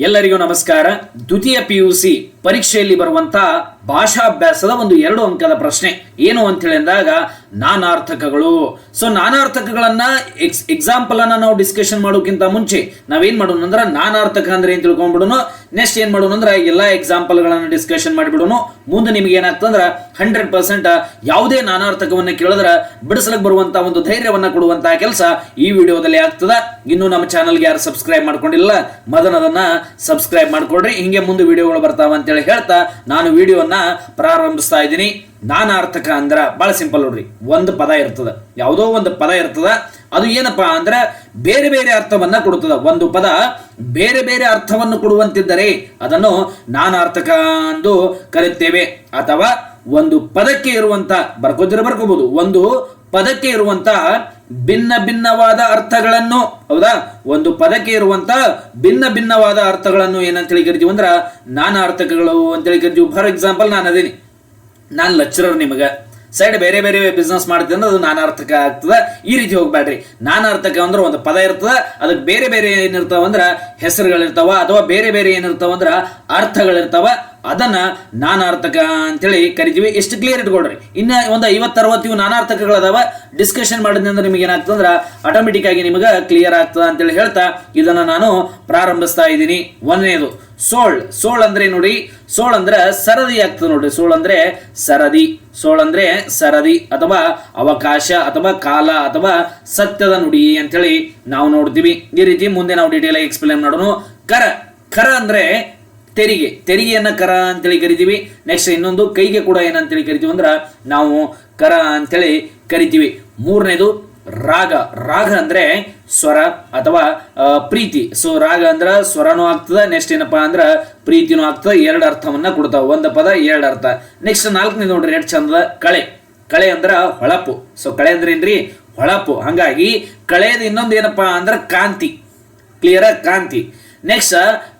ಎಲ್ಲರಿಗೂ ನಮಸ್ಕಾರ. ದ್ವಿತೀಯ ಪಿ ಯು ಸಿ ಪರೀಕ್ಷೆಯಲ್ಲಿ ಬರುವಂತ ಭಾಷಾಭ್ಯಾಸದ ಒಂದು ಎರಡು ಅಂಕದ ಪ್ರಶ್ನೆ. ಏನು ಅಂತ ಅಂದಾಗ, ನಾನಾರ್ಥಕಗಳು. ಸೊ ನಾನಾರ್ಥಕಗಳನ್ನ ಎಕ್ಸ್ ಎಕ್ಸಾಂಪಲ್ ಅನ್ನ ನಾವು ಡಿಸ್ಕಷನ್ ಮಾಡೋಕ್ಕಿಂತ ಮುಂಚೆ ನಾವೇನ್ ಮಾಡೋಣ ಅಂದ್ರೆ ನಾನಾರ್ಥಕ ಅಂದ್ರೆ ಏನ್ ತಿಳ್ಕೊಂಡ್ಬಿಡೋನು ನೆಕ್ಸ್ಟ್ ಏನ್ ಮಾಡೋಣ ಅಂದ್ರೆ ಎಲ್ಲಾ ಎಕ್ಸಾಂಪಲ್ ಗಳನ್ನ ಡಿಸ್ಕಷನ್ ಮಾಡಿಬಿಡೋಣ ಮುಂದೆ ನಿಮ್ಗೆ ಏನಾಗ್ತಂದ್ರ ಹಂಡ್ರೆಡ್ ಪರ್ಸೆಂಟ್ ಯಾವುದೇ ನಾನಾರ್ಥಕವನ್ನ ಕೇಳಿದ್ರೆ ಬಿಡಿಸಲಕ್ಕೆ ಬರುವಂತ ಒಂದು ಧೈರ್ಯವನ್ನ ಕೊಡುವಂತಹ ಕೆಲಸ ಈ ವಿಡಿಯೋದಲ್ಲಿ ಆಗ್ತದ. ಇನ್ನು ನಮ್ಮ ಚಾನಲ್ಗೆ ಯಾರು ಸಬ್ಸ್ಕ್ರೈಬ್ ಮಾಡ್ಕೊಂಡಿಲ್ಲ ಮೊದಲು ಅದನ್ನ ಸಬ್ಸ್ಕ್ರೈಬ್ ಮಾಡ್ಕೊಡ್ರಿ ಹಿಂಗೆ ಮುಂದೆ ವಿಡಿಯೋಗಳು ಬರ್ತಾವ ಅಂತೇಳಿ ಹೇಳ್ತಾ ನಾನು ವಿಡಿಯೋನ ಪ್ರಾರಂಭಿಸ್ತಾ ಇದ್ದೀನಿ. ನಾನಾರ್ಥಕ ಅಂದ್ರ ಬಹಳ ಸಿಂಪಲ್ ನೋಡ್ರಿ. ಒಂದು ಪದ ಇರ್ತದ. ಯಾವುದೋ ಒಂದು ಪದ ಇರ್ತದ. ಅದು ಏನಪ್ಪಾ ಅಂದ್ರೆ ಬೇರೆ ಬೇರೆ ಅರ್ಥವನ್ನ ಕೊಡುತ್ತದ. ಒಂದು ಪದ ಬೇರೆ ಬೇರೆ ಅರ್ಥವನ್ನು ಕೊಡುವಂತಿದ್ದರೆ ಅದನ್ನು ನಾನಾರ್ಥಕ ಎಂದು ಕರೆಯುತ್ತೇವೆ. ಅಥವಾ ಒಂದು ಪದಕ್ಕೆ ಇರುವಂತ ಬರ್ಕೋದ್ರೆ ಬರ್ಕೋಬಹುದು ಒಂದು ಪದಕ್ಕೆ ಇರುವಂತಹ ಭಿನ್ನ ಭಿನ್ನವಾದ ಅರ್ಥಗಳನ್ನು, ಹೌದಾ? ಒಂದು ಪದಕ್ಕೆ ಇರುವಂತ ಭಿನ್ನ ಭಿನ್ನವಾದ ಅರ್ಥಗಳನ್ನು ಏನಂತೇಳಿ ಕರಿತೀವಿ ಅಂದ್ರೆ ನಾನಾ ಅರ್ಥಕಗಳು ಅಂತೇಳಿ ಕರಿತೀವಿ. ಫಾರ್ ಎಕ್ಸಾಂಪಲ್ ನಾನು ಅದೇನಿ. ನಾನು ಲೆಕ್ಚರರ್ ನಿಮಗೆ. ಸೈಡ್ ಬೇರೆ ಬೇರೆ ಬಿಸ್ನೆಸ್ ಮಾಡ್ತೀನಿ ಅಂದ್ರೆ ಅದು ನಾನಾರ್ಥಕ ಆಗ್ತದೆ. ಈ ರೀತಿ ಹೋಗ್ಬೇಡ್ರಿ ನಾನಾರ್ಥಕ ಅಂದ್ರೆ ಒಂದು ಪದ ಇರ್ತದೆ. ಅದಕ್ಕೆ ಬೇರೆ ಬೇರೆ ಏನಿರ್ತಾವ ಅಂದ್ರೆ ಹೆಸರುಗಳಿರ್ತಾವ ಅಥವಾ ಬೇರೆ ಬೇರೆ ಏನಿರ್ತಾವ ಅಂದ್ರೆ ಅರ್ಥಗಳಿರ್ತಾವ. ಅದನ್ನ ನಾನಾರ್ಥಕ ಅಂತೇಳಿ ಕರಿತೀವಿ. ಎಷ್ಟು ಕ್ಲಿಯರ್ ಇಟ್ಕೊಳ್ರಿ. ಇನ್ನ ಒಂದು ಐವತ್ತು ಅರವತ್ತು ಇವು ನಾನಾರ್ಥಕಗಳದಾವ. ಡಿಸ್ಕಷನ್ ಮಾಡಿದ್ನಂದ್ರೆ ನಿಮಗೆ ಏನಾಗ್ತದಂದ್ರೆ ಆಟೋಮೆಟಿಕ್ ಆಗಿ ನಿಮಗೆ ಕ್ಲಿಯರ್ ಆಗ್ತದ ಅಂತೇಳಿ ಹೇಳ್ತಾ ಇದನ್ನ ನಾನು ಪ್ರಾರಂಭಿಸ್ತಾ ಇದ್ದೀನಿ. ಒಂದನೇದು, ಸೋಳ್. ಸೋಳ್ ಅಂದ್ರೆ ನೋಡಿ, ಸೋಳ್ ಅಂದ್ರೆ ಸರದಿ ಆಗ್ತದೆ ನೋಡ್ರಿ. ಸೋಳ್ ಅಂದ್ರೆ ಸರದಿ. ಸೋಳ್ ಅಂದ್ರೆ ಸರದಿ ಅಥವಾ ಅವಕಾಶ ಅಥವಾ ಕಾಲ ಅಥವಾ ಸತ್ಯದ ನುಡಿ ಅಂತೇಳಿ ನಾವು ನೋಡ್ತೀವಿ. ಈ ರೀತಿ ಮುಂದೆ ನಾವು ಡೀಟೇಲ್ ಆಗಿ ಎಕ್ಸ್ಪ್ಲೇನ್ ಮಾಡೋಣ. ಕರ. ಕರ ಅಂದ್ರೆ ತೆರಿಗೆ, ತೆರಿಗೆಯನ್ನು ಕರ ಅಂತೇಳಿ ಕರಿತೀವಿ. ನೆಕ್ಸ್ಟ್ ಇನ್ನೊಂದು ಕೈಗೆ ಕೂಡ ಏನಂತೇಳಿ ಕರಿತೀವಿ ಅಂದ್ರ ನಾವು ಕರ ಅಂತೇಳಿ ಕರಿತೀವಿ. ಮೂರನೇದು ರಾಗ ರಾಗ ಅಂದರೆ ಸ್ವರ ಅಥವಾ ಪ್ರೀತಿ. ಸೊ ರಾಗ ಅಂದ್ರ ಸ್ವರನೂ ಆಗ್ತದೆ ನೆಕ್ಸ್ಟ್ ಏನಪ್ಪಾ ಅಂದ್ರ ಪ್ರೀತಿನೂ ಆಗ್ತದೆ, ಎರಡು ಅರ್ಥವನ್ನ ಕೊಡ್ತಾವೆ. ಒಂದು ಪದ, ಎರಡು ಅರ್ಥ. ನೆಕ್ಸ್ಟ್ ನಾಲ್ಕನೇ ನೋಡ್ರಿ ಎರಡು ಚಂದದ? ಕಳೆ. ಕಳೆ ಅಂದ್ರೆ ಹೊಳಪು. ಸೊ ಕಳೆ ಅಂದ್ರೆ ಏನ್ರಿ? ಹೊಳಪು. ಹಂಗಾಗಿ ಕಳೆಯದ ಇನ್ನೊಂದು ಏನಪ್ಪಾ ಅಂದ್ರ ಕಾಂತಿ. ಕ್ಲಿಯರ್ ಕಾಂತಿ. ನೆಕ್ಸ್ಟ್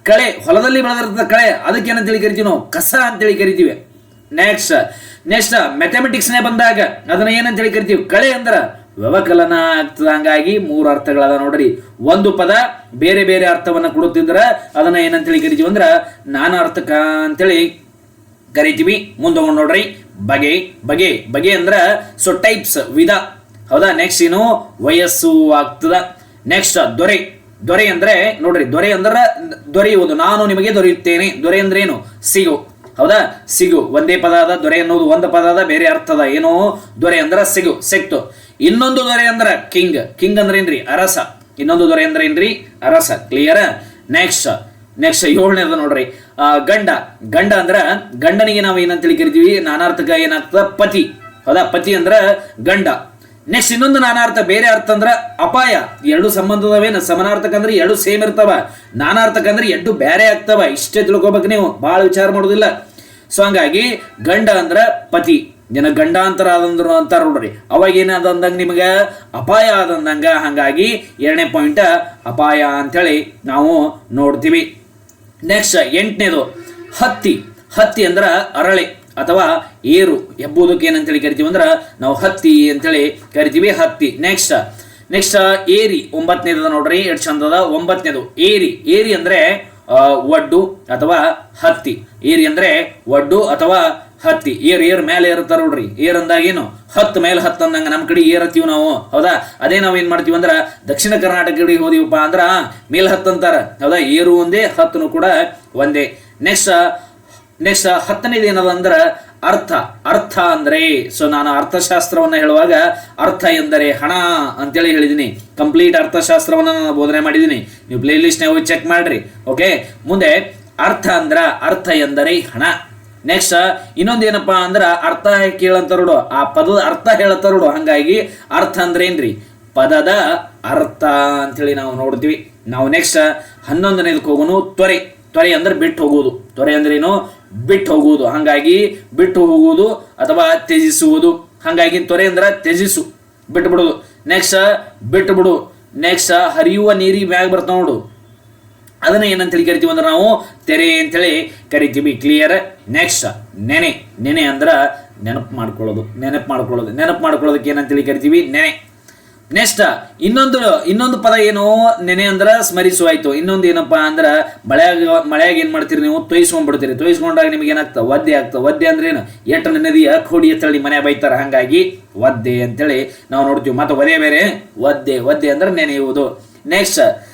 ಕಳೆ, ಹೊಲದಲ್ಲಿ ಬೆಳೆದಿರ್ತದ ಕಳೆ, ಅದಕ್ಕೆ ಏನಂತೇಳಿ ಕರಿತೀವಿ ನಾವು? ಕಸ ಅಂತೇಳಿ ಕರಿತೀವಿ. ನೆಕ್ಸ್ಟ್ ನೆಕ್ಸ್ಟ್ ಮ್ಯಾಥಮೆಟಿಕ್ಸ್ನೇ ಬಂದಾಗ ಅದನ್ನ ಏನಂತೇಳಿ ಕರಿತೀವಿ? ಕಳೆ ಅಂದ್ರೆ ವ್ಯವಕಲನ ಆಗ್ತದ ಹಂಗಾಗಿ ಮೂರು ಅರ್ಥಗಳದ ನೋಡ್ರಿ. ಒಂದು ಪದ ಬೇರೆ ಬೇರೆ ಅರ್ಥವನ್ನ ಕೊಡುತ್ತಿದ್ರ ಅದನ್ನ ಏನಂತೇಳಿ ಕರಿತೀವಿ ಅಂದ್ರ ನಾನಾರ್ಥಕ ಅಂತೇಳಿ ಕರಿತೀವಿ. ಮುಂದೆ ನೋಡ್ರಿ. ಬಗೆ ಬಗೆ ಬಗೆ ಅಂದ್ರೆ ಸೊ ಟೈಪ್ಸ್ ವಿಧ. ಹೌದಾ? ನೆಕ್ಸ್ಟ್ ಏನು? ವಯಸ್ಸು ಆಗ್ತದ. ನೆಕ್ಸ್ಟ್ ದೊರೆ. ದೊರೆ ಅಂದ್ರೆ ನೋಡ್ರಿ ದೊರೆ ಅಂದ್ರೆ ದೊರೆಯುವುದು. ನಾನು ನಿಮಗೆ ದೊರೆಯುತ್ತೇನೆ. ದೊರೆ ಅಂದ್ರೆ ಏನು? ಸಿಗು. ಹೌದಾ? ಸಿಗು. ಒಂದೇ ಪದ ದೊರೆ ಅನ್ನೋದು ಒಂದು ಪದ ಅದ ಬೇರೆ ಅರ್ಥದ ಏನು? ದೊರೆ ಅಂದ್ರೆ ಸಿಗು ಸಿಕ್ತು. ಇನ್ನೊಂದು ದೊರೆ ಅಂದ್ರೆ ಕಿಂಗ್. ಕಿಂಗ್ ಅಂದ್ರೆ ಏನ್ರಿ? ಅರಸ. ಇನ್ನೊಂದು ದೊರೆ ಅಂದ್ರೆ ಏನ್ರಿ? ಅರಸ. ಕ್ಲಿಯರ್ ನೆಕ್ಸ್ಟ್ ನೆಕ್ಸ್ಟ್ ಏಳನೇದ ನೋಡ್ರಿ. ಆ, ಗಂಡ. ಗಂಡ ಅಂದ್ರ ಗಂಡನಿಗೆ ನಾವು ಏನಂತೇಳಿ ಕರಿತೀವಿ? ನಾನಾರ್ಥಕ ಏನಾಗ್ತದ? ಪತಿ. ಹೌದಾ? ಪತಿ ಅಂದ್ರ ಗಂಡ. ನೆಕ್ಸ್ಟ್ ಇನ್ನೊಂದು ನಾನಾರ್ಥ, ಬೇರೆ ಅರ್ಥ ಅಂದ್ರೆ ಅಪಾಯ. ಎರಡು ಸಂಬಂಧದವೇನು ಸಮನಾರ್ಥಕ ಅಂದ್ರೆ ಎರಡು ಸೇಮ್ ಇರ್ತಾವ. ನಾನಾರ್ಥಕ ಅಂದ್ರೆ ಎರಡು ಬೇರೆ ಆಗ್ತಾವ. ಇಷ್ಟೇ ತಿಳ್ಕೊಬೇಕು ನೀವು. ಭಾಳ ವಿಚಾರ ಮಾಡೋದಿಲ್ಲ. ಸೊ ಹಂಗಾಗಿ ಗಂಡ ಅಂದ್ರ ಪತಿ. ಜನ ಗಂಡಾಂತರ ಆದಂದ್ರು ಅಂತಾರ ನೋಡ್ರಿ. ಅವಾಗ ಏನಾದ ಅಂದಂಗೆ ನಿಮಗೆ? ಅಪಾಯ ಆದಂದಂಗ ಹಂಗಾಗಿ ಎರಡನೇ ಪಾಯಿಂಟ್ ಅಪಾಯ ಅಂತೇಳಿ ನಾವು ನೋಡ್ತೀವಿ. ನೆಕ್ಸ್ಟ್ ಎಂಟನೇದು, ಹತ್ತಿ. ಹತ್ತಿ ಅಂದ್ರೆ ಅರಳೆ. ಅಥವಾ ಏರು ಎಬ್ಬುವುದಕ್ಕೆ ಏನಂತೇಳಿ ಕರಿತೀವಿ ಅಂದ್ರೆ ನಾವು ಹತ್ತಿ ಅಂತೇಳಿ ಕರಿತೀವಿ ಹತ್ತಿ. ನೆಕ್ಸ್ಟ್ ನೆಕ್ಸ್ಟ್ ಏರಿ ಒಂಬತ್ತನೇದ ನೋಡ್ರಿ, ಎಷ್ಟು ಚಂದದ? ಒಂಬತ್ತನೇದು. ಏರಿ ಏರಿ ಅಂದ್ರೆ ಒಡ್ಡು ಅಥವಾ ಹತ್ತಿ. ಏರಿ ಅಂದ್ರೆ ಒಡ್ಡು ಅಥವಾ ಹತ್ತಿ. ಏರ್ ಏರ್ ಮೇಲೆ ಏರ್ತಾರ ನೋಡ್ರಿ. ಏರ್ ಅಂದಾಗ ಏನು? ಹತ್ತು ಮೇಲೆ ಹತ್ತು ಅಂದಂಗ ನಮ್ಮ ಕಡೆ ಏರ್ ಹತ್ತೀವಿ ನಾವು. ಹೌದಾ? ಅದೇ ನಾವು ಏನು ಮಾಡ್ತೀವಿ ಅಂದ್ರೆ, ದಕ್ಷಿಣ ಕರ್ನಾಟಕ ಕಡೆ ಹೋದಿವಪ್ಪ ಅಂದ್ರ, ಮೇಲ್ ಹತ್ತು ಅಂತಾರ. ಹೌದಾ? ಏರು ಒಂದೇ, ಹತ್ತನು ಕೂಡ ಒಂದೇ. ನೆಕ್ಸ್ಟ್ ನೆಕ್ಸ್ಟ್ ಹತ್ತನೇದು ಏನದ ಅಂದ್ರ ಅರ್ಥ. ಅರ್ಥ ಅಂದ್ರೆ ಸೊ ನಾನು ಅರ್ಥಶಾಸ್ತ್ರವನ್ನ ಹೇಳುವಾಗ ಅರ್ಥ ಎಂದರೆ ಹಣ ಅಂತೇಳಿ ಹೇಳಿದೀನಿ. ಕಂಪ್ಲೀಟ್ ಅರ್ಥಶಾಸ್ತ್ರವನ್ನ ನಾನು ಬೋಧನೆ ಮಾಡಿದೀನಿ. ನೀವು ಪ್ಲೇ ಲಿಸ್ಟ್ ಹೋಗಿ ಚೆಕ್ ಮಾಡ್ರಿ ಓಕೆ ಮುಂದೆ ಅರ್ಥ ಅಂದ್ರ ಅರ್ಥ ಎಂದರೆ ಹಣ. ನೆಕ್ಸ್ಟ್ ಇನ್ನೊಂದು ಏನಪ್ಪಾ ಅಂದ್ರ ಅರ್ಥ ಕೇಳಂತಾರೋಡು ಆ ಪದದ ಅರ್ಥ ಹೇಳತ್ತಾರೋಡು ಹಂಗಾಗಿ ಅರ್ಥ ಅಂದ್ರೆ ಏನ್ರಿ? ಪದದ ಅರ್ಥ ಅಂತೇಳಿ ನಾವು ನೋಡ್ತೀವಿ. ನಾವು ನೆಕ್ಸ್ಟ್ ಹನ್ನೊಂದನೇದಕ್ಕೆ ಹೋಗೋನು, ತ್ವರೆ. ತ್ವರೆ ಅಂದ್ರೆ ಬಿಟ್ಟು ಹೋಗೋದು. ತ್ವರೆ ಅಂದ್ರೇನು ಬಿಟ್ಟು ಹೋಗುವುದು. ಹಂಗಾಗಿ ಬಿಟ್ಟು ಹೋಗುವುದು ಅಥವಾ ತ್ಯಜಿಸುವುದು. ಹಂಗಾಗಿ ತೊರೆ ಅಂದ್ರೆ ತ್ಯಜಿಸು. ಬಿಟ್ಟು ಬಿಡುದು ನೆಕ್ಸ್ಟ್ ಬಿಟ್ಟು ಬಿಡು. ನೆಕ್ಸ್ಟ್ ಹರಿಯುವ ನೀರಿ ಮ್ಯಾಗ ಬರ್ತಾವ ನೋಡು. ಅದನ್ನ ಏನಂತೇಳಿ ಕರಿತೀವಿ ಅಂದ್ರೆ ನಾವು ತೆರೆ ಅಂತೇಳಿ ಕರಿತೀವಿ. ಕ್ಲಿಯರ್ ನೆಕ್ಸ್ಟ್ ನೆನೆ. ನೆನೆ ಅಂದ್ರ ನೆನಪು ಮಾಡ್ಕೊಳ್ಳೋದು. ನೆನಪು ಮಾಡ್ಕೊಳ್ಳೋದು. ನೆನಪು ಮಾಡ್ಕೊಳ್ಳೋದಕ್ಕೆ ಏನಂತೇಳಿ ಕರಿತೀವಿ? ನೆನೆ. ನೆಕ್ಸ್ಟ್ ಇನ್ನೊಂದು ಇನ್ನೊಂದು ಪದ ಏನು ನೆನೆ ಅಂದ್ರ ಸ್ಮರಿಸುವಾಯ್ತು. ಇನ್ನೊಂದು ಏನಪ್ಪಾ ಅಂದ್ರೆ ಮಳೆಯಾಗ ಮಳೆಯಾಗ ಏನ್ ಮಾಡ್ತೀರಿ ನೀವು? ತೊಯ್ಸ್ಕೊಂಡ್ಬಿಡ್ತೀರಿ. ತೊಯ್ಸ್ಕೊಂಡಾಗ ನಿಮ್ಗೆ ಏನಾಗ್ತದೆ? ವದ್ದೆ ಆಗ್ತದೆ. ವದ್ದೆ ಅಂದ್ರೆ ಏನು? ಎಟ್ಟ ನದಿಯ ಕೋಡಿ ಎತ್ತಳಿ ಮನೆ ಬೈತಾರ. ಹಂಗಾಗಿ ವದ್ದೆ ಅಂತೇಳಿ ನಾವು ನೋಡ್ತೀವಿ. ಮತ್ತೆ ಒದೆ ಬೇರೆ, ಒದ್ದೆ. ಒದ್ದೆ ಅಂದ್ರೆ ನೆನೆಯುವುದು. ನೆಕ್ಸ್ಟ್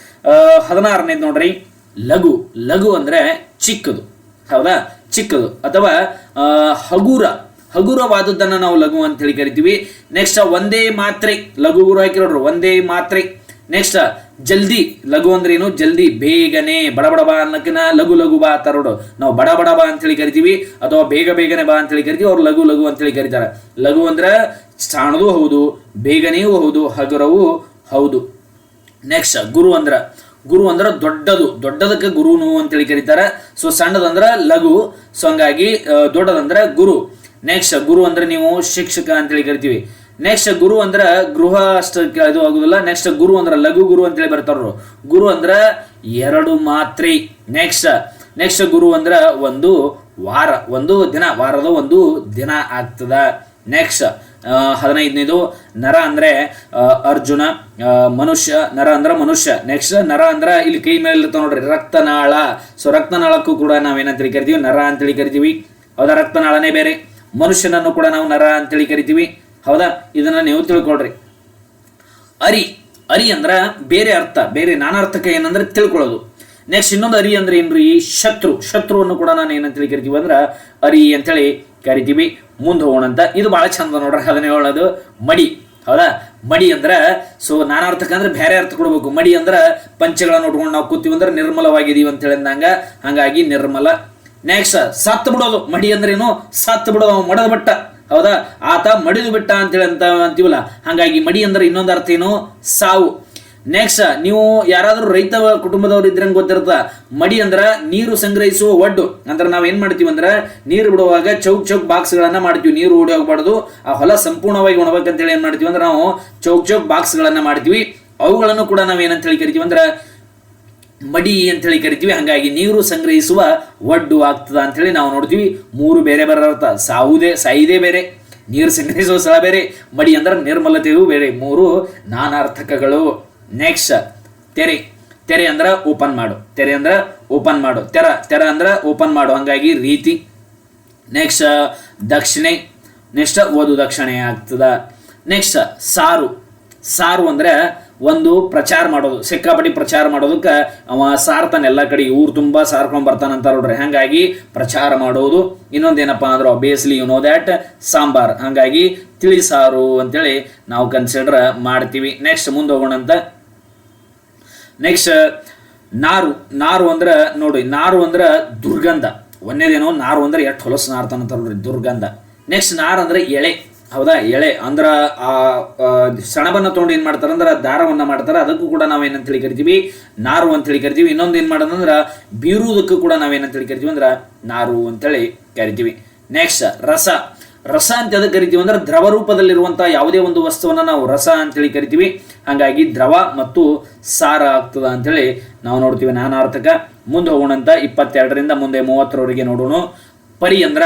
ಹದಿನಾರನೇದು ನೋಡ್ರಿ. ಲಘು. ಲಘು ಅಂದ್ರೆ ಚಿಕ್ಕದು. ಹೌದಾ? ಚಿಕ್ಕದು. ಅಥವಾ ಹಗುರ. ಹಗುರವಾದದ್ದನ್ನು ನಾವು ಲಘು ಅಂತ ಹೇಳಿ ಕರಿತೀವಿ. ನೆಕ್ಸ್ಟ್ ಒಂದೇ ಮಾತ್ರೆ, ಲಘು ಗುರು ಹಾಕಿರೋರು ಒಂದೇ ಮಾತ್ರೆ. ನೆಕ್ಸ್ಟ್ ಜಲ್ದಿ, ಲಘು ಅಂದ್ರೆ ಏನು? ಜಲ್ದಿ, ಬೇಗನೆ ಬಡಬಡ ಬಡ ಬಾ ಅನ್ನಕ್ಕಿನ ಲಘು ಲಘು ಬಾ ತರೋಡು ನಾವು ಬಡ ಬಡ ಬಾ ಅಂತ ಹೇಳಿ ಕರಿತೀವಿ, ಅಥವಾ ಬೇಗ ಬೇಗನೆ ಬಾ ಅಂತ ಹೇಳಿ ಕರಿತೀವಿ, ಅವ್ರು ಲಘು ಲಘು ಅಂತ ಹೇಳಿ ಕರೀತಾರೆ. ಲಘು ಅಂದ್ರೆ ಸಣ್ಣದೂ ಹೌದು, ಬೇಗನೆಯೂ ಹೌದು, ಹಗುರವೂ ಹೌದು. ನೆಕ್ಸ್ಟ್ ಗುರು ಅಂದ್ರ. ಗುರು ಅಂದ್ರೆ ದೊಡ್ಡದು. ದೊಡ್ಡದಕ್ಕೆ ಗುರುನು ಅಂತೇಳಿ ಕರೀತಾರೆ. ಸೊ ಸಣ್ಣದಂದ್ರ ಲಘು. ಸೊ ಹಂಗಾಗಿ ದೊಡ್ಡದಂದ್ರ ಗುರು. ನೆಕ್ಸ್ಟ್ ಗುರು ಅಂದ್ರೆ ನೀವು ಶಿಕ್ಷಕ ಅಂತೇಳಿ ಕರಿತೀವಿ. ನೆಕ್ಸ್ಟ್ ಗುರು ಅಂದ್ರೆ ಗೃಹ ಅಷ್ಟ ಇದು ಆಗುದಿಲ್ಲ. ನೆಕ್ಸ್ಟ್ ಗುರು ಅಂದ್ರೆ ಲಘು ಗುರು ಅಂತೇಳಿ ಬರ್ತಾರ ಗುರು ಅಂದ್ರೆ ಎರಡು ಮಾತ್ರಿ. ನೆಕ್ಸ್ಟ್ ನೆಕ್ಸ್ಟ್ ಗುರು ಅಂದ್ರೆ ಒಂದು ವಾರ. ಒಂದು ದಿನ, ವಾರದ ಒಂದು ದಿನ ಆಗ್ತದ. ನೆಕ್ಸ್ಟ್ ಹದಿನೈದನೇದು, ನರ ಅಂದ್ರೆ ಅರ್ಜುನ ಮನುಷ್ಯ. ನರ ಅಂದ್ರೆ ಮನುಷ್ಯ. ನೆಕ್ಸ್ಟ್ ನರ ಅಂದ್ರ ಇಲ್ಲಿ ಕೈ ಮೇಲೆ ಇರ್ತಾವ ನೋಡ್ರಿ, ರಕ್ತನಾಳ. ಸೊ ರಕ್ತನಾಳಕ್ಕೂ ಕೂಡ ನಾವೇನಂತೇಳಿ ಕರಿತೀವಿ? ನರ ಅಂತೇಳಿ ಕರಿತೀವಿ. ಹೌದಾ ರಕ್ತನಾಳನೇ ಬೇರೆ. ಮನುಷ್ಯನನ್ನು ಕೂಡ ನಾವು ನರ ಅಂತೇಳಿ ಕರಿತೀವಿ. ಹೌದಾ? ಇದನ್ನ ನೀವು ತಿಳ್ಕೊಳ್ರಿ. ಅರಿ ಅರಿ ಅಂದ್ರ ಬೇರೆ ಅರ್ಥ, ಬೇರೆ ನಾನಾರ್ಥಕ ಏನಂದ್ರೆ ತಿಳ್ಕೊಳ್ಳೋದು. ನೆಕ್ಸ್ಟ್ ಇನ್ನೊಂದು ಅರಿ ಅಂದ್ರೆ ಏನ್ರಿ? ಶತ್ರು. ಶತ್ರುವನ್ನು ಕೂಡ ನಾನು ಏನಂತೇಳಿ ಕರಿತೀವಿ ಅಂದ್ರೆ ಅರಿ ಅಂತೇಳಿ ಕರಿತೀವಿ. ಮುಂದೆ ಹೋಗೋಣ ಅಂತ. ಇದು ಬಹಳ ಚಂದ ನೋಡ್ರಿ ಹದಿನೇಳದು ಮಡಿ. ಹೌದಾ? ಮಡಿ ಅಂದ್ರೆ ಸೊ ನಾನಾರ್ಥಕ ಅಂದ್ರೆ ಬೇರೆ ಅರ್ಥ ಕೊಡ್ಬೇಕು. ಮಡಿ ಅಂದ್ರ ಪಂಚಗಳನ್ನು ಉಟ್ಕೊಂಡು ನಾವು ಕೂತೀವಿ ಅಂದ್ರೆ ನಿರ್ಮಲವಾಗಿದೀವಿ ಅಂತ ಹೇಳಿದಂಗ ಹಂಗಾಗಿ ನಿರ್ಮಲ ನೆಕ್ಸ್ಟ್ ಸತ್ತು ಬಿಡೋದು. ಮಡಿ ಅಂದ್ರೇನು? ಸತ್ತು ಬಿಡೋದು. ಮಡದ ಬಿಟ್ಟ. ಹೌದಾ? ಆತ ಮಡಿದು ಬಿಟ್ಟ ಅಂತೇಳಿ ಅಂತ ಅಂತೀವಲ್ಲ? ಹಾಗಾಗಿ ಮಡಿ ಅಂದ್ರೆ ಇನ್ನೊಂದು ಅರ್ಥ ಏನು? ಸಾವು. ನೆಕ್ಸ್ಟ್ ನೀವು ಯಾರಾದರೂ ರೈತ ಕುಟುಂಬದವ್ರು ಇದ್ರಂಗೆ ಗೊತ್ತಿರುತ್ತ? ಮಡಿ ಅಂದ್ರೆ ನೀರು ಸಂಗ್ರಹಿಸುವ ಒಡ್ಡು. ಅಂದ್ರೆ ನಾವು ಏನು ಮಾಡ್ತೀವಿ ಅಂದ್ರೆ ನೀರು ಬಿಡುವಾಗ ಚೌಕ್ ಚೌಕ್ ಬಾಕ್ಸ್ ಗಳನ್ನ ಮಾಡ್ತೀವಿ. ನೀರು ಓಡಿ ಹೋಗ್ಬಾರ್ದು. ಆ ಹೊಲ ಸಂಪೂರ್ಣವಾಗಿ ಉಣಬೇಕಂತೇಳಿ ಏನು ಮಾಡ್ತೀವಿ ಅಂದ್ರೆ ನಾವು ಚೌಕ್ ಚೌಕ್ ಬಾಕ್ಸ್ ಗಳನ್ನ ಮಾಡ್ತೀವಿ. ಅವುಗಳನ್ನು ಕೂಡ ನಾವು ಏನಂತ ಹೇಳಿ ಕರಿತೀವಿ ಅಂದ್ರೆ ಮಡಿ ಅಂತ ಹೇಳಿ ಕರಿತೀವಿ, ಹಂಗಾಗಿ ನೀರು ಸಂಗ್ರಹಿಸುವ ಒಡ್ಡು ಆಗ್ತದ ಅಂತ ಹೇಳಿ ನಾವು ನೋಡ್ತೀವಿ. ಮೂರು ಬೇರೆ ಬೇರೆ ಅರ್ಥ. ಸಾವುದೇ, ಸಾಯಿದೇ ಬೇರೆ, ನೀರು ಸಂಗ್ರಹಿಸುವ ಸ್ಥಳ ಬೇರೆ, ಮಡಿ ಅಂದ್ರೆ ನಿರ್ಮಲತೆಯೂ ಬೇರೆ. ಮೂರು ನಾನಾರ್ಥಕಗಳು. ನೆಕ್ಸ್ಟ್ ತೆರೆ. ತೆರೆ ಅಂದ್ರೆ ಓಪನ್ ಮಾಡು. ತೆರೆ ಅಂದ್ರೆ ಓಪನ್ ಮಾಡು. ತೆರ. ತೆರ ಅಂದ್ರೆ ಓಪನ್ ಮಾಡು. ಹಂಗಾಗಿ ರೀತಿ. ನೆಕ್ಸ್ಟ್ ದಕ್ಷಿಣೆ. ನೆಕ್ಸ್ಟ್ ಓದು ದಕ್ಷಿಣೆ ಆಗ್ತದ. ನೆಕ್ಸ್ಟ್ ಸಾರು. ಸಾರು ಅಂದ್ರೆ ಒಂದು ಪ್ರಚಾರ ಮಾಡೋದು, ಸಿಕ್ಕಾಪಟ್ಟಿ ಪ್ರಚಾರ ಮಾಡೋದಕ್ಕೆ ಅವ ಸಾರ್ತಾನೆ ಎಲ್ಲ ಕಡೆ ಊರು ತುಂಬ ಸಾರ್ಕೊಂಡ್ ಬರ್ತಾನಂತ ನೋಡ್ರಿ. ಹಂಗಾಗಿ ಪ್ರಚಾರ ಮಾಡೋದು. ಇನ್ನೊಂದೇನಪ್ಪ ಅಂದ್ರೆ obviously you know that sambar. ಹಂಗಾಗಿ ತಿಳಿಸಾರು ಅಂತೇಳಿ ನಾವು ಕನ್ಸಿಡರ್ ಮಾಡ್ತೀವಿ. ನೆಕ್ಸ್ಟ್ ಮುಂದೆ ಹೋಗೋಣ ಅಂತ. ನೆಕ್ಸ್ಟ್ ನಾರು. ನಾರು ಅಂದ್ರೆ ನೋಡಿ, ನಾರು ಅಂದ್ರೆ ದುರ್ಗಂಧ. ಒಂದೇದೇನೋ ನಾರು ಅಂದ್ರೆ ಎಷ್ಟು ಹೊಲಸು ನಾರ್ತಾನಂತ ನೋಡ್ರಿ, ದುರ್ಗಂಧ. ನೆಕ್ಸ್ಟ್ ನಾರು ಅಂದ್ರೆ ಎಳೆ. ಹೌದಾ? ಎಳೆ, ಅಂದ್ರ ಆ ಸಣಬನ್ನು ತೊಗೊಂಡು ಏನು ಮಾಡ್ತಾರ ಅಂದ್ರ ದಾರವನ್ನ ಮಾಡ್ತಾರ. ಅದಕ್ಕೂ ಕೂಡ ನಾವೇನಂತೇಳಿ ಕರಿತೀವಿ ನಾರು ಅಂತ ಹೇಳಿ ಕರಿತೀವಿ ಇನ್ನೊಂದು ಏನು ಮಾಡೋದಂದ್ರೆ ಬೀರುವುದಕ್ಕೂ ಕೂಡ ನಾವೇನಂತೇಳಿ ಕರಿತೀವಿ ಅಂದ್ರ ನಾರು ಅಂತೇಳಿ ಕರಿತೀವಿ. ನೆಕ್ಸ್ಟ್ ರಸ. ರಸ ಅಂತ ಅದಕ್ಕೆ ಕರಿತೀವಿ ಅಂದ್ರೆ ದ್ರವ ರೂಪದಲ್ಲಿರುವಂಥ ಯಾವುದೇ ಒಂದು ವಸ್ತುವನ್ನ ನಾವು ರಸ ಅಂತೇಳಿ ಕರಿತೀವಿ. ಹಾಗಾಗಿ ದ್ರವ ಮತ್ತು ಸಾರ ಆಗ್ತದ ಅಂತೇಳಿ ನಾವು ನೋಡ್ತೀವಿ ನಾನಾರ್ಥಕ. ಮುಂದೆ ಹೋಗೋಣಂತ ಇಪ್ಪತ್ತೆರಡರಿಂದ ಮುಂದೆ ಮೂವತ್ತರವರೆಗೆ ನೋಡೋಣ. ಪರಿ ಅಂದ್ರ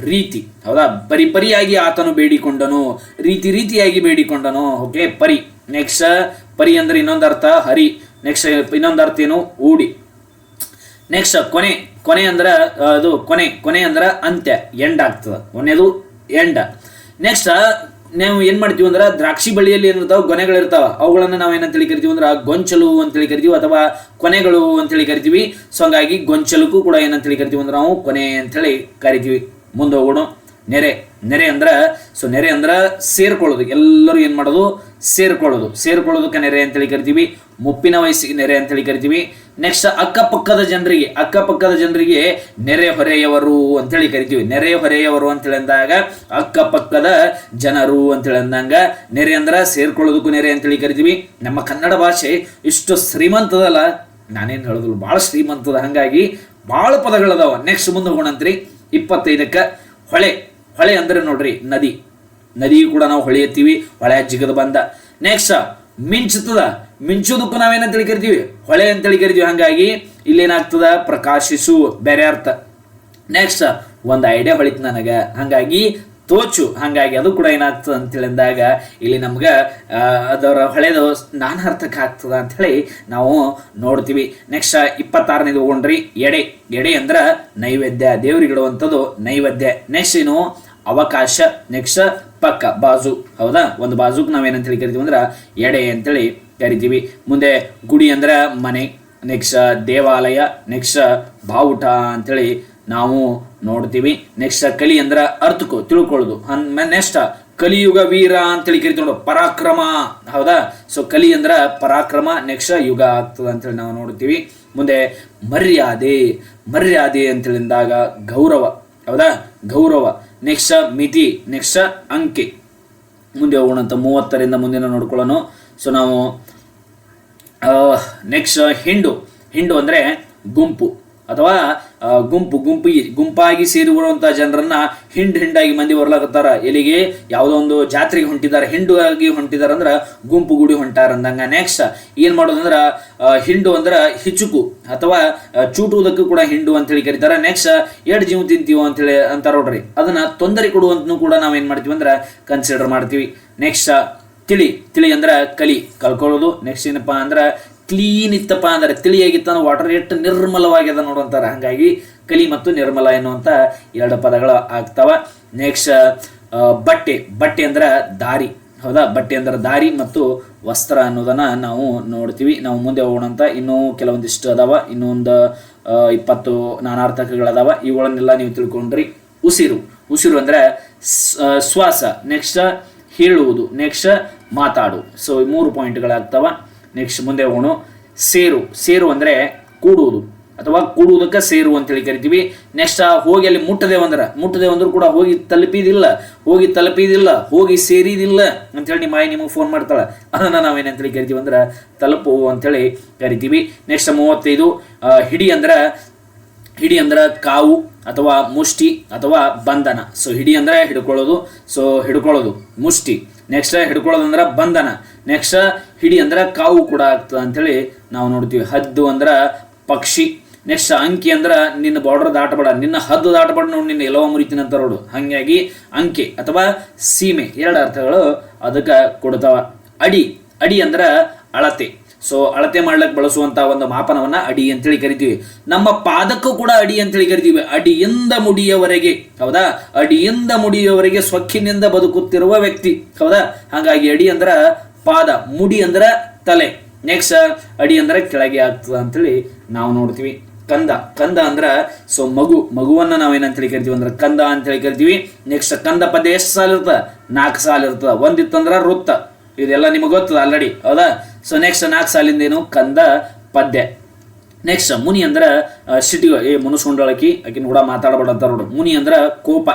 ರೀತಿ. ಹೌದಾ? ಪರಿ ಪರಿಯಾಗಿ ಆತನು ಬೇಡಿಕೊಂಡನು, ರೀತಿ ರೀತಿಯಾಗಿ ಬೇಡಿಕೊಂಡನು. ಓಕೆ, ಪರಿ. ನೆಕ್ಸ್ಟ್ ಪರಿ ಅಂದ್ರೆ ಇನ್ನೊಂದು ಅರ್ಥ, ಹರಿ. ನೆಕ್ಸ್ಟ್ ಇನ್ನೊಂದು ಅರ್ಥ ಏನು? ಊಡಿ. ನೆಕ್ಸ್ಟ್ ಕೊನೆ. ಕೊನೆ ಅಂದ್ರ, ಅದು ಕೊನೆ. ಕೊನೆ ಅಂದ್ರ ಅಂತ್ಯ, ಎಂಡ್ ಆಗ್ತದ. ಒಂದೇದು ಎಂಡ್. ನೆಕ್ಸ್ಟ್ ನಾವು ಏನು ಮಾಡ್ತೀವಿ ಅಂದ್ರೆ ದ್ರಾಕ್ಷಿ ಬಳ್ಳಿಯಲ್ಲಿ ಏನಿರ್ತಾವ ಗೊನೆಗಳಿರ್ತಾವ. ಅವುಗಳನ್ನ ನಾವು ಏನಂತೇಳಿ ಕರಿತೀವಿ ಅಂದ್ರೆ ಗೊಂಚಲು ಅಂತೇಳಿ ಕರಿತೀವಿ ಅಥವಾ ಕೊನೆಗಳು ಅಂತೇಳಿ ಕರಿತೀವಿ. ಸೊ ಹಂಗಾಗಿ ಗೊಂಚಲಕ್ಕೂ ಕೂಡ ಏನಂತೇಳಿ ಕರಿತೀವಿ ಅಂದ್ರೆ ನಾವು ಕೊನೆ ಅಂತೇಳಿ ಕರಿತೀವಿ. ಮುಂದೆ ಹೋಗೋಣ. ನೆರೆ. ನೆರೆ ಅಂದ್ರ ಸೊ ನೆರೆ ಅಂದ್ರೆ ಸೇರ್ಕೊಳ್ಳೋದು. ಎಲ್ಲರೂ ಏನು ಮಾಡೋದು? ಸೇರ್ಕೊಳ್ಳೋದು. ಸೇರ್ಕೊಳ್ಳೋದಕ್ಕೆ ನೆರೆ ಅಂತೇಳಿ ಕರಿತೀವಿ. ಮುಪ್ಪಿನ ವಯಸ್ಸಿಗೆ ನೆರೆ ಅಂತೇಳಿ ಕರಿತೀವಿ. ನೆಕ್ಸ್ಟ್ ಅಕ್ಕಪಕ್ಕದ ಜನರಿಗೆ ಅಕ್ಕಪಕ್ಕದ ಜನರಿಗೆ ನೆರೆ ಹೊರೆಯವರು ಅಂತೇಳಿ ಕರಿತೀವಿ. ನೆರೆ ಹೊರೆಯವರು ಅಂತೇಳಿ ಅಂದಾಗ, ಅಕ್ಕಪಕ್ಕದ ಜನರು ಅಂತೇಳಿ ಅಂದಂಗ, ನೆರೆ ಅಂದ್ರೆ ಸೇರ್ಕೊಳ್ಳೋದಕ್ಕೂ ನೆರೆ ಅಂತೇಳಿ ಕರಿತೀವಿ. ನಮ್ಮ ಕನ್ನಡ ಭಾಷೆ ಇಷ್ಟು ಶ್ರೀಮಂತದಲ್ಲ, ನಾನೇನು ಹೇಳುದಿಲ್ಲ, ಭಾಳ ಶ್ರೀಮಂತದ ಹಂಗಾಗಿ ಭಾಳ ಪದಗಳದಾವ. ನೆಕ್ಸ್ಟ್ ಮುಂದೆ ಹೋಗೋಣಂತ್ರಿ. ಇಪ್ಪತ್ತೈದಕ್ಕೆ ಹೊಳೆ. ಹೊಳೆ ಅಂದ್ರೆ ನೋಡ್ರಿ, ನದಿ. ನದಿ ಕೂಡ ನಾವು ಹೊಳೆ ಎತ್ತೀವಿ, ಹೊಳೆ ಜಿಗದ ಬಂದ. ನೆಕ್ಸ್ಟ್ ಮಿಂಚುತ್ತದ. ಮಿಂಚುದಕ್ಕೂ ನಾವೇನ ತಿಳ್ಕಿರ್ತೀವಿ ಹೊಳೆ ಅಂತ ತಿಳ್ಕಿರ್ತೀವಿ ಹಂಗಾಗಿ ಇಲ್ಲೇನಾಗ್ತದ? ಪ್ರಕಾಶಿಸು, ಬೇರೆ ಅರ್ಥ. ನೆಕ್ಸ್ಟ್ ಒಂದು ಐಡಿಯಾ ಹೊಳಿತು ನನಗೆ. ಹಂಗಾಗಿ ತೋಚು. ಹಾಗಾಗಿ ಅದು ಕೂಡ ಏನಾಗ್ತದೆ ಅಂತ ಹೇಳಿದಾಗ ಇಲ್ಲಿ ನಮ್ಗೆ ಅದರ ಹಳೆದು ನಾನಾರ್ಥಕ್ಕೆ ಆಗ್ತದ ಅಂಥೇಳಿ ನಾವು ನೋಡ್ತೀವಿ. ನೆಕ್ಸ್ಟ್ ಇಪ್ಪತ್ತಾರನೇದು ತಗೊಂಡ್ರಿ. ಎಡೆ. ಎಡೆ ಅಂದ್ರೆ ನೈವೇದ್ಯ. ದೇವ್ರಿಗೆ ಇಡುವಂಥದ್ದು ನೈವೇದ್ಯ. ನೆಕ್ಸ್ಟ್ ಏನು ಅವಕಾಶ ನೆಕ್ಸ್ಟ್ ಪಕ್ಕ, ಬಾಜು. ಹೌದಾ? ಒಂದು ಬಾಜುಕ್ ನಾವೇನಂತ ಹೇಳಿ ಕರಿತೀವಿ ಅಂದ್ರೆ ಎಡೆ ಅಂತೇಳಿ ಕರಿತೀವಿ. ಮುಂದೆ ಗುಡಿ ಅಂದ್ರೆ ಮನೆ ನೆಕ್ಸ್ಟ್ ದೇವಾಲಯ ನೆಕ್ಸ್ಟ್ ಬಾವುಟ ಅಂತೇಳಿ ನಾವು ನೋಡ್ತೀವಿ. ನೆಕ್ಸ್ಟ್ ಕಲಿ ಅಂದ್ರೆ ಅರ್ಥಕೋ ತಿಳ್ಕೊಳ್ಳೋದು. ನೆಕ್ಸ್ಟ್ ಕಲಿಯುಗ ವೀರ ಅಂತೇಳಿ ಕರಿತೀವಿ ನೋಡು, ಪರಾಕ್ರಮ. ಹೌದಾ? ಸೊ ಕಲಿ ಅಂದ್ರೆ ಪರಾಕ್ರಮ ನೆಕ್ಸ್ಟ್ ಯುಗ ಆಗ್ತದೆ ಅಂತೇಳಿ ನಾವು ನೋಡ್ತೀವಿ. ಮುಂದೆ ಮರ್ಯಾದೆ ಮರ್ಯಾದೆ ಅಂತೇಳಿದಾಗ ಗೌರವ. ಹೌದಾ? ಗೌರವ. ನೆಕ್ಸ್ಟ್ ಮಿತಿ ನೆಕ್ಸ್ಟ್ ಅಂಕೆ. ಮುಂದೆ ಹೋಗೋಣ ಅಂತ ಮೂವತ್ತರಿಂದ ಮುಂದಿನ ನೋಡ್ಕೊಳ್ಳೋಣ ಸೊ ನಾವು ನೆಕ್ಸ್ಟ್ ಹಿಂಡು. ಹಿಂಡು ಅಂದರೆ ಗುಂಪು. ಅಥವಾ ಗುಂಪು ಗುಂಪು, ಗುಂಪಿಗೆ ಗುಂಪಾಗಿ ಸೇರಿ ಬರುವಂಥ ಜನರನ್ನ ಹಿಂಡ್ ಹಿಂಡಾಗಿ ಮಂದಿ ಬರ್ಲಾಕತ್ತಾರ ಎಲ್ಲಿಗೆ? ಯಾವುದೋ ಒಂದು ಜಾತ್ರೆಗೆ ಹೊಂಟಿದ್ದಾರೆ ಹಿಂಡು ಆಗಿ ಹೊಂಟಿದಾರ ಅಂದ್ರೆ ಗುಂಪು ಗುಡಿ ಹೊಂಟಾರ ಅಂದಂಗ. ನೆಕ್ಸ್ಟ್ ಏನ್ ಮಾಡೋದಂದ್ರ ಹಿಂಡು ಅಂದ್ರ ಹಿಚುಕು ಅಥವಾ ಚೂಟುವುದಕ್ಕೂ ಕೂಡ ಹಿಂಡು ಅಂತ ಹೇಳಿ ಕರಿತಾರ. ನೆಕ್ಸ್ಟ್ ಎರಡು ಜೀವ ತಿಂತೀವೋ ಅಂತೇಳಿ ಅಂತಾರ ನೋಡ್ರಿ. ಅದನ್ನ ತೊಂದರೆ ಕೊಡುವಂತನೂ ಕೂಡ ನಾವೇನ್ ಮಾಡ್ತೀವಿ ಅಂದ್ರೆ ಕನ್ಸಿಡರ್ ಮಾಡ್ತೀವಿ. ನೆಕ್ಸ್ಟ್ ತಿಳಿ ತಿಳಿ ಅಂದ್ರ ಕಲಿ ಕಲ್ಕೊಳ್ಳೋದು. ನೆಕ್ಸ್ಟ್ ಏನಪ್ಪಾ ಅಂದ್ರ ಕ್ಲೀನ್ ಇತ್ತಪ್ಪ ಅಂದ್ರೆ ತಿಳಿಯಾಗಿತ್ತ ಅಂದ್ರೆ ವಾಟರ್ ಎಷ್ಟು ನಿರ್ಮಲವಾಗಿದೆ ನೋಡುವಂತಾರೆ. ಹಂಗಾಗಿ ಕಲಿ ಮತ್ತು ನಿರ್ಮಲ ಎನ್ನುವಂಥ ಎರಡು ಪದಗಳು ಆಗ್ತಾವ. ನೆಕ್ಸ್ಟ್ ಬಟ್ಟೆ. ಬಟ್ಟೆ ಅಂದ್ರೆ ದಾರಿ. ಹೌದಾ? ಬಟ್ಟೆ ಅಂದ್ರೆ ದಾರಿ ಮತ್ತು ವಸ್ತ್ರ ಅನ್ನೋದನ್ನ ನಾವು ನೋಡ್ತೀವಿ. ನಾವು ಮುಂದೆ ಹೋಗೋಣಂತ ಇನ್ನೂ ಕೆಲವೊಂದಿಷ್ಟು ಅದಾವ. ಇನ್ನೊಂದು ಇಪ್ಪತ್ತು ನಾನಾರ್ಥಕಗಳದಾವ. ಇವುಗಳನ್ನೆಲ್ಲ ನೀವು ತಿಳ್ಕೊಂಡ್ರಿ. ಉಸಿರು. ಉಸಿರು ಅಂದ್ರೆ ಶ್ವಾಸ. ನೆಕ್ಸ್ಟ್ ಹೇಳುವುದು. ನೆಕ್ಸ್ಟ್ ಮಾತಾಡು. ಸೊ ಮೂರು ಪಾಯಿಂಟ್ಗಳಾಗ್ತಾವ ನೆಕ್ಸ್ಟ್ ಮುಂದೆ ಹೋಗೋಣ. ಸೇರು. ಸೇರು ಅಂದರೆ ಕೂಡುವುದು. ಅಥವಾ ಕೂಡುವುದಕ್ಕೆ ಸೇರು ಅಂತೇಳಿ ಕರಿತೀವಿ. ನೆಕ್ಸ್ಟ್ ಹೋಗಿ ಅಲ್ಲಿ ಮುಟ್ಟದೆ ಅಂದ್ರೆ ಮುಟ್ಟದೆ ಕೂಡ ಹೋಗಿ ತಲುಪಿದಿಲ್ಲ. ಹೋಗಿ ತಲುಪಿದಿಲ್ಲ. ಹೋಗಿ ಸೇರಿದಿಲ್ಲ ಅಂತೇಳಿ ನಿಮ್ಮ ಮಾಯಿ ನಿಮಗೆ ಫೋನ್ ಮಾಡ್ತಾಳೆ. ಅದನ್ನು ನಾವೇನಂತೇಳಿ ಕರಿತೀವಿ ಅಂದ್ರೆ ತಲುಪು ಅಂತೇಳಿ ಕರಿತೀವಿ. ನೆಕ್ಸ್ಟ್ ಮೂವತ್ತೈದು ಹಿಡಿ ಅಂದ್ರೆ ಹಿಡಿ ಅಂದ್ರೆ ಕಾವು ಅಥವಾ ಮುಷ್ಟಿ ಅಥವಾ ಬಂಧನ. ಸೊ ಹಿಡಿ ಅಂದ್ರೆ ಹಿಡ್ಕೊಳ್ಳೋದು. ಸೊ ಹಿಡ್ಕೊಳ್ಳೋದು. ಮುಷ್ಟಿ. ನೆಕ್ಸ್ಟ್ ಹಿಡ್ಕೊಳ್ಳೋದು ಅಂದ್ರೆ ಬಂಧನ. ನೆಕ್ಸ್ಟ್ ಹಿಡಿ ಅಂದ್ರೆ ಕಾವು ಕೂಡ ಆಗ್ತದೆ ಅಂತೇಳಿ ನಾವು ನೋಡ್ತೀವಿ. ಹದ್ದು ಅಂದ್ರೆ ಪಕ್ಷಿ. ನೆಕ್ಸ್ಟ್ ಅಂಕಿ ಅಂದ್ರೆ ನಿನ್ನ ಬಾರ್ಡರ್ ದಾಟಬೇಡ. ನಿನ್ನ ಹದ್ದು ದಾಟಬೇಡ ನೋಡಿ ನಿನ್ನ ಎಲ್ಲವ ಮುರಿತೀನಿ ಅಂತ ನೋಡು. ಹಾಗಾಗಿ ಅಂಕೆ ಅಥವಾ ಸೀಮೆ ಎರಡು ಅರ್ಥಗಳು ಅದಕ್ಕೆ ಕೊಡ್ತಾವ. ಅಡಿ. ಅಡಿ ಅಂದ್ರೆ ಅಳತೆ. ಸೊ ಅಳತೆ ಮಾಡ್ಲಿಕ್ಕೆ ಬಳಸುವಂತ ಒಂದು ಮಾಪನವನ್ನ ಅಡಿ ಅಂತೇಳಿ ಕರಿತೀವಿ. ನಮ್ಮ ಪಾದಕ್ಕೂ ಕೂಡ ಅಡಿ ಅಂತೇಳಿ ಕರಿತೀವಿ. ಅಡಿಯಿಂದ ಮುಡಿಯವರೆಗೆ. ಹೌದಾ? ಅಡಿಯಿಂದ ಮುಡಿಯವರೆಗೆ ಸ್ವಕ್ಕಿನಿಂದ ಬದುಕುತ್ತಿರುವ ವ್ಯಕ್ತಿ. ಹೌದಾ? ಹಾಗಾಗಿ ಅಡಿ ಅಂದ್ರ ಪಾದ ಮುಡಿ ಅಂದ್ರೆ ತಲೆ. ನೆಕ್ಸ್ಟ್ ಅಡಿ ಅಂದ್ರೆ ಕೆಳಗೆ ಆಗ್ತದ ಅಂತೇಳಿ ನಾವು ನೋಡ್ತೀವಿ. ಕಂದ. ಕಂದ ಅಂದ್ರೆ ಸೊ ಮಗು. ಮಗುವನ್ನ ನಾವೇನಂತೇಳಿ ಕರಿತೀವಿ ಅಂದ್ರೆ ಕಂದ ಅಂತೇಳಿ ಕರಿತೀವಿ. ನೆಕ್ಸ್ಟ್ ಕಂದ ಪದ್ಯ ಎಷ್ಟು ಸಾಲ ಇರ್ತದ? ನಾಲ್ಕು ಸಾಲ ಇರ್ತದ. ಒಂದಿತ್ತಂದ್ರೆ ವೃತ್ತ. ಇದೆಲ್ಲ ನಿಮಗೆ ಗೊತ್ತದ ಆಲ್ರೆಡಿ ಹೌದಾ? ಸೊ ನೆಕ್ಸ್ಟ್ ನಾಲ್ಕು ಸಾಲಿಂದ ಏನು? ಕಂದ ಪದ್ಯ. ನೆಕ್ಸ್ಟ್ ಮುನಿ ಅಂದ್ರೆ ಸಿಟಿಗಳು ಸಿಟಿಗ ಏ ಮುನಿಸ್ಕೊಂಡಳಕಿ ಆಕಿನ ಕೂಡ ಮಾತಾಡಬೇಡ ಅಂತ ನೋಡು ಮುನಿ ಅಂದ್ರೆ ಕೋಪ.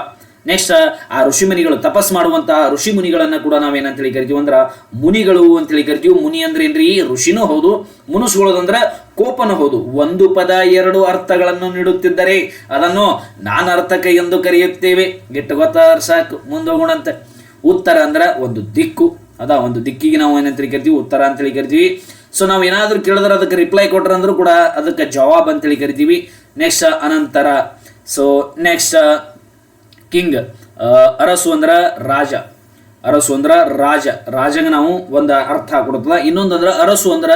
ನೆಕ್ಸ್ಟ್ ಆ ಋಷಿ ಮುನಿಗಳು ತಪಸ್ ಮಾಡುವಂತಹ ಋಷಿ ಮುನಿಗಳನ್ನ ಕೂಡ ನಾವೇನಂತೇಳಿ ಕರಿತೀವಿ ಅಂದ್ರ ಮುನಿಗಳು ಅಂತೇಳಿ ಕರಿತೀವಿ. ಮುನಿ ಅಂದ್ರೆ ಏನ್ರಿ? ಋಷಿನೂ ಹೌದು ಮುನಿಸ್ಕೊಳ್ಳೋದಂದ್ರ ಕೋಪನ ಹೌದು. ಒಂದು ಪದ, ಎರಡು ಅರ್ಥಗಳನ್ನು ನೀಡುತ್ತಿದ್ದರೆ ಅದನ್ನು ನಾನರ್ಥಕ ಎಂದು ಕರೆಯುತ್ತೇವೆ. ಗಿಟ್ಟ ಗೊತ್ತಾದ್ರೆ ಸಾಕು ಮುಂದೋಗೋಣಂತೆ ಉತ್ತರ ಅಂದ್ರ ಒಂದು ದಿಕ್ಕು. ಅದ, ಒಂದು ದಿಕ್ಕಿಗೆ ನಾವು ಏನಂತೇಳಿ ಕರಿತೀವಿ? ಉತ್ತರ ಅಂತೇಳಿ ಕರಿತೀವಿ. ಸೊ ನಾವು ಏನಾದರೂ ಕೇಳಿದ್ರೆ ಅದಕ್ಕೆ ರಿಪ್ಲೈ ಕೊಟ್ರ ಅಂದ್ರೂ ಕೂಡ ಅದಕ್ಕೆ ಜವಾಬ್ ಅಂತೇಳಿ ಕರಿತೀವಿ. ನೆಕ್ಸ್ಟ್ ಅನಂತರ. So next king. ಅರಸು ಅಂದ್ರ ರಾಜ. ಅರಸು ಅಂದ್ರ ರಾಜ. ರಾಜಂಗೆ ನಾವು ಒಂದು ಅರ್ಥ ಕೊಡುತ್ತದ ಇನ್ನೊಂದು ಅಂದ್ರ ಅರಸು ಅಂದ್ರ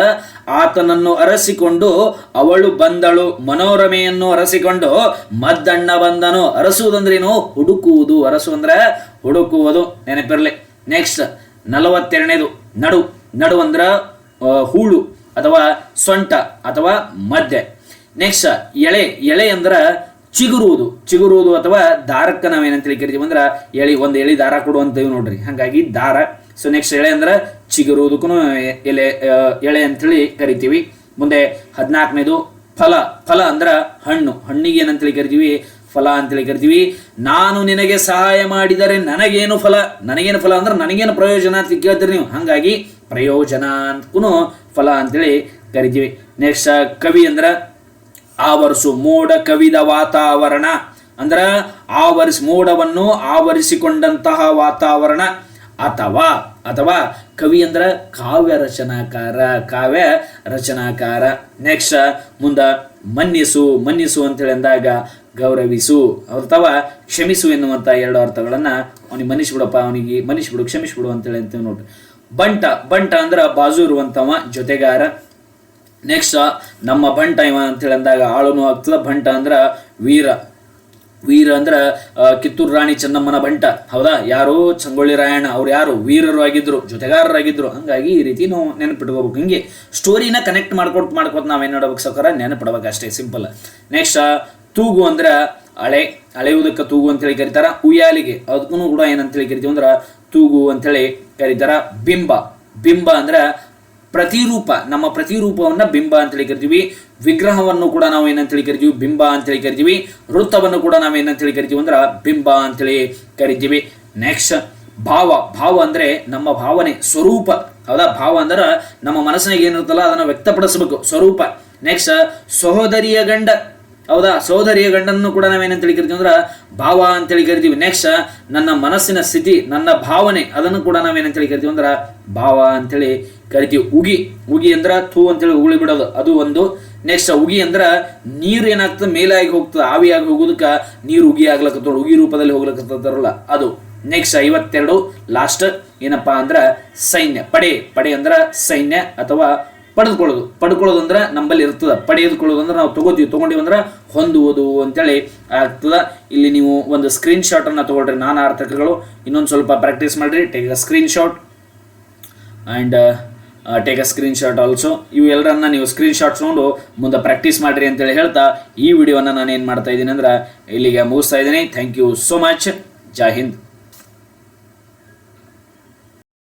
ಆತನನ್ನು ಅರಸಿಕೊಂಡು ಅವಳು ಬಂದಳು. ಮನೋರಮೆಯನ್ನು ಅರಸಿಕೊಂಡು ಮದ್ದಣ್ಣ ಬಂದನು. ಅರಸುವುದಂದ್ರೇನು ಹುಡುಕುವುದು. ಅರಸು ಅಂದ್ರ ಹುಡುಕುವುದು. ನೆನಪಿರಲಿ. ನೆಕ್ಸ್ಟ್ ನಲವತ್ತೆರಡನೇದು. ನಡು. ನಡು ಅಂದ್ರೆ ಹೂಳು ಅಥವಾ ಸೊಂಟ ಅಥವಾ ಮದ್ದೆ. ನೆಕ್ಸ್ಟ್ ಎಳೆ. ಎಳೆ ಅಂದ್ರ ಚಿಗುರುವುದು. ಚಿಗುರುವುದು ಅಥವಾ ದಾರಕ್ಕೆ ನಾವೇನಂತೇಳಿ ಕರಿತೀವಿ ಅಂದ್ರೆ ಎಳಿ, ಒಂದು ಎಳಿ ದಾರ ಕೊಡುವಂಥವು ನೋಡ್ರಿ. ಹಾಗಾಗಿ ದಾರ. ಸೊ ನೆಕ್ಸ್ಟ್ ಎಳೆ ಅಂದ್ರೆ ಚಿಗುರುವುದಕ್ಕೂ ಎಲೆ ಎಳೆ ಅಂತೇಳಿ ಕರಿತೀವಿ. ಮುಂದೆ ಹದಿನಾಲ್ಕನೇದು ಫಲ. ಫಲ ಅಂದ್ರೆ ಹಣ್ಣು. ಹಣ್ಣಿಗೆ ಏನಂತೇಳಿ ಕರಿತೀವಿ? ಫಲ ಅಂತೇಳಿ ಕರಿತೀವಿ. ನಾನು ನಿನಗೆ ಸಹಾಯ ಮಾಡಿದರೆ ನನಗೇನು ಫಲ? ನನಗೇನು ಫಲ ಅಂದ್ರೆ ನನಗೇನು ಪ್ರಯೋಜನ ಅಂತ ಕೇಳ್ತೀರಿ ನೀವು. ಹಾಗಾಗಿ ಪ್ರಯೋಜನ ಅಂತಕ್ಕೂ ಫಲ ಅಂತೇಳಿ ಕರಿತೀವಿ. ನೆಕ್ಸ್ಟ್ ಕವಿ ಅಂದ್ರ ಆವರಿಸು ಮೋಡ ಕವಿದ ವಾತಾವರಣ. ಅಂದ್ರೆ ಆವರಿಸಿ ಮೋಡವನ್ನು ಆವರಿಸಿಕೊಂಡಂತಹ ವಾತಾವರಣ. ಅಥವಾ ಅಥವಾ ಕವಿ ಅಂದ್ರ ಕಾವ್ಯ ರಚನಾಕಾರ ಕಾವ್ಯ ರಚನಾಕಾರ. ನೆಕ್ಸ್ಟ್ ಮುಂದ ಮನ್ನಿಸು ಮನ್ನಿಸು ಅಂತೇಳಿ ಅಂದಾಗ ಗೌರವಿಸು, ಅಥವಾ ಕ್ಷಮಿಸು ಎನ್ನುವಂಥ ಎರಡು ಅರ್ಥಗಳನ್ನು ಅವನಿಗೆ ಮನ್ನಿಸ್ಬಿಡಪ್ಪ, ಅವನಿಗೆ ಮನ್ನಿಸ್ಬಿಡು, ಕ್ಷಮಿಸ್ಬಿಡು ಅಂತೇಳಿ ಅಂತೀವಿ ನೋಡ್ರಿ. ಬಂಟ ಬಂಟ ಅಂದ್ರೆ ಬಾಜು ಇರುವಂಥವ ಜೊತೆಗಾರ. ನೆಕ್ಸ್ಟ್ ನಮ್ಮ ಬಂಟ ಇವ ಅಂತೇಳಿ ಅಂದಾಗ ಆಳುನು ಆಗ್ತದ. ಬಂಟ ಅಂದ್ರ ವೀರ. ವೀರ ಅಂದ್ರ ಕಿತ್ತೂರು ರಾಣಿ ಚೆನ್ನಮ್ಮನ ಬಂಟ ಹೌದಾ? ಯಾರು ಚಂಗೊಳ್ಳಿ ರಾಯಣ್ಣ, ಅವ್ರು ಯಾರು? ವೀರರು ಆಗಿದ್ರು, ಜೊತೆಗಾರರಾಗಿದ್ರು. ಹಂಗಾಗಿ ಈ ರೀತಿ ನಾವು ನೆನಪಿಟ್ಕೋಬೇಕು. ಹಿಂಗೆ ಸ್ಟೋರಿನ ಕನೆಕ್ಟ್ ಮಾಡ್ಕೊಟ್ ಮಾಡ್ಕೊತ ನಾವೇನು ನೋಡ್ಬೇಕು ಸೌಕರ ನೆನಪಿಡ್ಬೇಕು ಅಷ್ಟೇ ಸಿಂಪಲ್ ನೆಕ್ಸ್ಟ್ ತೂಗು ಅಂದ್ರ ಹಳೆ, ಅಳೆಯುವುದಕ್ಕೆ ತೂಗು ಅಂತೇಳಿ ಕರೀತಾರ. ಉಯ್ಯಾಲಿಗೆ ಅದಕ್ಕೂ ಕೂಡ ಏನಂತೇಳಿ ಕರಿತೀವಿ ಅಂದ್ರೆ ತೂಗು ಅಂತೇಳಿ ಕರೀತಾರ. ಬಿಂಬ. ಬಿಂಬ ಅಂದ್ರ ಪ್ರತಿರೂಪ, ನಮ್ಮ ಪ್ರತಿರೂಪವನ್ನು ಬಿಂಬ ಅಂತೇಳಿ ಕರಿತೀವಿ ವಿಗ್ರಹವನ್ನು ಕೂಡ ನಾವು ಏನಂತೇಳಿ ಕರಿತೀವಿ ಬಿಂಬ ಅಂತೇಳಿ ಕರಿತೀವಿ ವೃತ್ತವನ್ನು ಕೂಡ ನಾವು ಏನಂತೇಳಿ ಕರಿತೀವಿ ಅಂದ್ರೆ ಬಿಂಬ ಅಂತೇಳಿ ಕರಿತೀವಿ. ನೆಕ್ಸ್ಟ್ ಭಾವ. ಭಾವ ಅಂದ್ರೆ ನಮ್ಮ ಭಾವನೆ, ಸ್ವರೂಪ. ಹೌದಾ? ಭಾವ ಅಂದ್ರೆ ನಮ್ಮ ಮನಸ್ಸಿನಾಗ ಏನಿರುತ್ತಲ್ಲ ಅದನ್ನು ವ್ಯಕ್ತಪಡಿಸಬೇಕು, ಸ್ವರೂಪ. ನೆಕ್ಸ್ಟ್ ಸಹೋದರಿಯ ಗಂಡ. ಹೌದಾ? ಸಹೋದರಿಯ ಗಂಡನ್ನು ಕೂಡ ನಾವೇನಂತೇಳಿ ಕರಿತೀವಿ ಅಂದ್ರೆ ಭಾವ ಅಂತೇಳಿ ಕರಿತೀವಿ ನೆಕ್ಸ್ಟ್ ನನ್ನ ಮನಸ್ಸಿನ ಸ್ಥಿತಿ, ನನ್ನ ಭಾವನೆ, ಅದನ್ನು ಕೂಡ ನಾವೇನಂತೇಳಿ ಕರಿತೀವಿ ಅಂದ್ರೆ ಭಾವ ಅಂತೇಳಿ ಕರಿತೀವಿ. ಉಗಿ ಉಗಿ ಅಂದ್ರ ಥೂ ಅಂತೇಳಿ ಉಗುಳಿ ಬಿಡೋದು. ಅದು ಒಂದು. ನೆಕ್ಸ್ಟ್ ಉಗಿ ಅಂದ್ರೆ ನೀರು ಏನಾಗ್ತದೆ? ಮೇಲಾಗಿ ಹೋಗ್ತದೆ. ಆವಿಯಾಗಿ ಹೋಗೋದಕ್ಕೆ ನೀರು ಉಗಿ ಆಗ್ಲಕ್ಕ ಉಗಿ ರೂಪದಲ್ಲಿ ಹೋಗ್ಲಕ್ಕಲ್ಲ ಅದು. ನೆಕ್ಸ್ಟ್ ಐವತ್ತೆರಡು ಲಾಸ್ಟ್ ಏನಪ್ಪಾ ಅಂದ್ರೆ ಸೈನ್ಯ. ಪಡೆ ಪಡೆ ಅಂದ್ರೆ ಸೈನ್ಯ ಅಥವಾ ಪಡೆದುಕೊಳ್ಳೋದು. ಪಡ್ಕೊಳ್ಳೋದು ಅಂದ್ರೆ ನಂಬಲ್ಲಿ ಇರ್ತದ. ಪಡೆದುಕೊಳ್ಳೋದು ಅಂದ್ರೆ ನಾವು ತಗೋತೀವಿ. ತಗೊಂಡಿವಿ ಅಂದ್ರೆ ಹೊಂದುವುದು ಅಂತೇಳಿ ಆಗ್ತದ. ಇಲ್ಲಿ ನೀವು ಒಂದು ಸ್ಕ್ರೀನ್ ಶಾಟ್ ಅನ್ನ ತಗೊಳ್ರಿ. ನಾನಾ ಅರ್ಥಕಗಳು. ಇನ್ನೊಂದು ಸ್ವಲ್ಪ ಪ್ರಾಕ್ಟೀಸ್ ಮಾಡ್ರಿ. Take screenshot and take a screenshot also ಇವು ಎಲ್ಲರನ್ನ ನೀವು ಸ್ಕ್ರೀನ್ ಶಾಟ್ ತೊಗೊಂಡು ಮುಂದೆ ಪ್ರಾಕ್ಟೀಸ್ ಮಾಡಿರಿ ಅಂತೇಳಿ ಹೇಳ್ತಾ ಈ ವಿಡಿಯೋನ ನಾನು ಏನು ಮಾಡ್ತಾ ಇದ್ದೀನಿ ಅಂದ್ರೆ ಇಲ್ಲಿಗೆ ಮುಗಿಸ್ತಾ ಇದ್ದೀನಿ. Thank you so much Jai Hind.